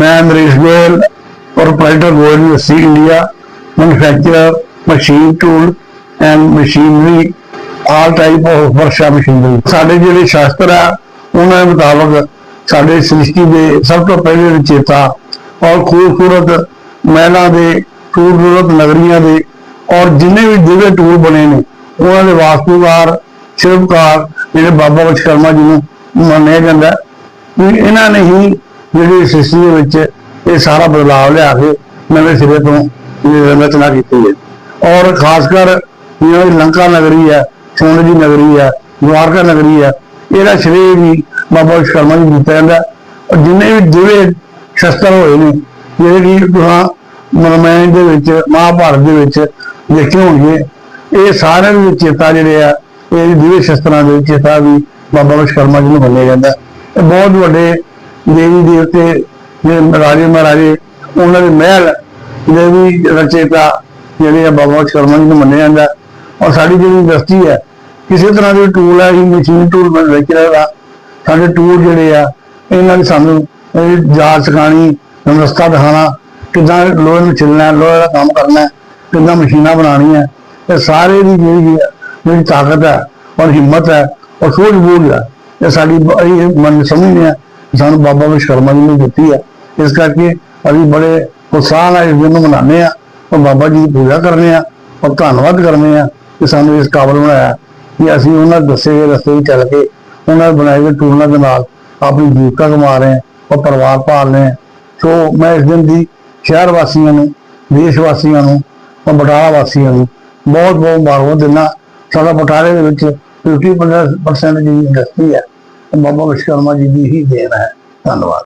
ਮੈਂ Naresh Goyal proprietor Goyal university India manufacturer machine tool and machinery all type of workshop machinery ਸਾਡੇ ਜਿਹੜੇ ਸ਼ਾਸਤਰ ਆ, ਉਹਨਾਂ ਦੇ ਮੁਤਾਬਕ ਸਾਡੇ ਸ੍ਰਿਸ਼ਟੀ ਦੇ ਸਭ ਤੋਂ ਪਹਿਲੇ ਰਚੇਤਾ ਔਰ ਖੂਬਸੂਰਤ ਮਹਿਲਾਂ ਦੇ, ਖੂਬਸੂਰਤ ਨਗਰੀਆਂ ਦੇ ਔਰ ਜਿੰਨੇ ਵੀ ਦਿव्य ਟੂਲ ਬਣੇ ਨੇ, ਉਹਨਾਂ ਦੇ ਵਾਸਤੂਕਾਰ, ਸ਼ਿਲਪਕਾਰ, ਜਿਹੜੇ ਬਾਬਾ ਵਿਸ਼ਕਰਮਾ ਜੀ ਨੂੰ ਮੰਨਿਆ ਜਾਂਦਾ। ਇਹਨਾਂ ਨੇ ਹੀ ਜਿਹੜੀ ਸ੍ਰਿਸ਼ਟੀ ਦੇ ਵਿੱਚ ਇਹ ਸਾਰਾ ਬਦਲਾਅ ਲਿਆ ਕੇ ਨਵੇਂ ਸਿਰੇ ਤੋਂ ਰਚਨਾ ਕੀਤੀ ਹੈ। ਔਰ ਖਾਸ ਕਰ ਜਿਹੜੀ ਲੰਕਾ ਨਗਰੀ ਹੈ ਸੋਨੇ ਦੀ ਨਗਰੀ ਹੈ ਦੁਆਰਕਾ ਨਗਰੀ ਹੈ, ਇਹਦਾ ਸ਼੍ਰੇਅ ਵੀ ਬਾਬਾ ਵਿਸ਼ਵਕਰਮਾ ਜੀ ਨੂੰ ਦਿੱਤਾ ਜਾਂਦਾ ਔਰ ਜਿੰਨੇ ਵੀ ਦਿਵੇ ਸ਼ਸਤਰ ਹੋਏ ਨੇ, ਜਿਹੜੇ ਕਿ ਤੁਹਾਂ ਮਨਮੈਨ ਦੇ ਵਿੱਚ, ਮਹਾਭਾਰਤ ਦੇ ਵਿੱਚ ਦੇਖੇ ਹੋਣਗੇ, ਇਹ ਸਾਰਿਆਂ ਦੇ ਚੇਤਾ ਜਿਹੜੇ ਆ, ਇਹ ਦਿਵੇ ਸ਼ਸਤਰਾਂ ਦੇ ਚੇਤਾ ਵੀ ਬਾਬਾ ਵਿਸ਼ਵਕਰਮਾ ਜੀ ਨੂੰ ਮੰਨਿਆ ਜਾਂਦਾ ਇਹ ਬਹੁਤ ਵੱਡੇ ਦੇਵੀ ਦੇਵਤੇ ਜਿਹੜੇ ਰਾਜੇ ਮਹਾਰਾਜੇ ਉਹਨਾਂ ਦੇ ਮਹਿਲ ਦੇ ਵੀ ਰਚੇਤਾ ਜਿਹੜੇ ਆ ਬਾਬਾ ਵਿਸ਼ਕਰਮਾ ਜੀ ਨੂੰ ਮੰਨਿਆ ਜਾਂਦਾ। ਔਰ ਸਾਡੀ ਜਿਹੜੀ ਇੰਡਸਟਰੀ ਹੈ ਕਿਸੇ ਤਰ੍ਹਾਂ ਦੇ ਟੂਲ ਹੈ ਹੀ ਮਸ਼ੀਨ ਟੂਲ ਮੈਨੂਫੈਕਚਰਰ ਦਾ ਸਾਡੇ ਟੂਲ ਜਿਹੜੇ ਆ ਇਹਨਾਂ ਨੇ ਸਾਨੂੰ ਇਹ ਜਾਂਚ ਸਿਖਾਉਣੀ ਰਸਤਾ ਦਿਖਾਉਣਾ ਕਿੱਦਾਂ ਲੋਹੇ ਨੂੰ ਛਿੱਲਣਾ ਲੋਹੇ ਦਾ ਕੰਮ ਕਰਨਾ ਹੈ, ਕਿੱਦਾਂ ਮਸ਼ੀਨਾਂ ਬਣਾਉਣੀਆਂ ਇਹ ਸਾਰੇ ਦੀ ਜਿਹੜੀ ਜਿਹੜੀ ਤਾਕਤ ਹੈ ਔਰ ਹਿੰਮਤ ਹੈ ਔਰ ਸੋਝ ਬੂਝ ਹੈ ਇਹ ਸਾਡੀ ਮਨ ਸਮਝਦੇ ਆ। ਸਾਨੂੰ ਬਾਬਾ ਵਿਸ਼ਵਕਰਮਾ ਜੀ ਨੇ ਦਿੱਤੀ ਆ। ਇਸ ਕਰਕੇ ਅਸੀਂ ਬੜੇ ਉਤਸ਼ਾਹ ਨਾਲ ਇਸ ਦਿਨ ਨੂੰ ਮਨਾਉਂਦੇ ਆ ਔਰ ਬਾਬਾ ਜੀ ਦੀ ਪੂਜਾ ਕਰਨੇ ਆ ਔਰ ਧੰਨਵਾਦ ਕਰਨੇ ਆ ਕਿ ਸਾਨੂੰ ਇਸ ਕਾਬਲ ਬਣਾਇਆ ਕਿ ਅਸੀਂ ਉਹਨਾਂ ਦੱਸੇ ਗਏ ਰਸਤੇ ਵਿੱਚ ਚੱਲ ਕੇ ਉਹਨਾਂ ਬਣਾਏ ਗਏ ਟੂਲਾਂ ਦੇ ਨਾਲ ਆਪਣੀ ਜੀਵਿਕਾ ਕਮਾ ਰਹੇ ਹਾਂ ਔਰ ਪਰਿਵਾਰ ਪਾਲ ਰਹੇ ਹਾਂ। ਸੋ ਮੈਂ ਇਸ ਦਿਨ ਦੀ ਸ਼ਹਿਰ ਵਾਸੀਆਂ ਨੂੰ, ਦੇਸ਼ ਵਾਸੀਆਂ ਨੂੰ ਔਰ ਬਟਾਲਾ ਵਾਸੀਆਂ ਨੂੰ ਬਹੁਤ ਬਹੁਤ ਮੁਬਾਰਕਾਂ ਦਿੰਦਾ ਸਾਡਾ ਬਟਾਲੇ ਦੇ ਵਿੱਚ 50% ਜਿਹੜੀ ਇੰਡਸਟਰੀ ਹੈ। ਬਾਬਾ ਵਿਸ਼ਵਕਰਮਾ ਜੀ ਦੀ ਹੀ ਦੇਣ ਹੈ। ਧੰਨਵਾਦ।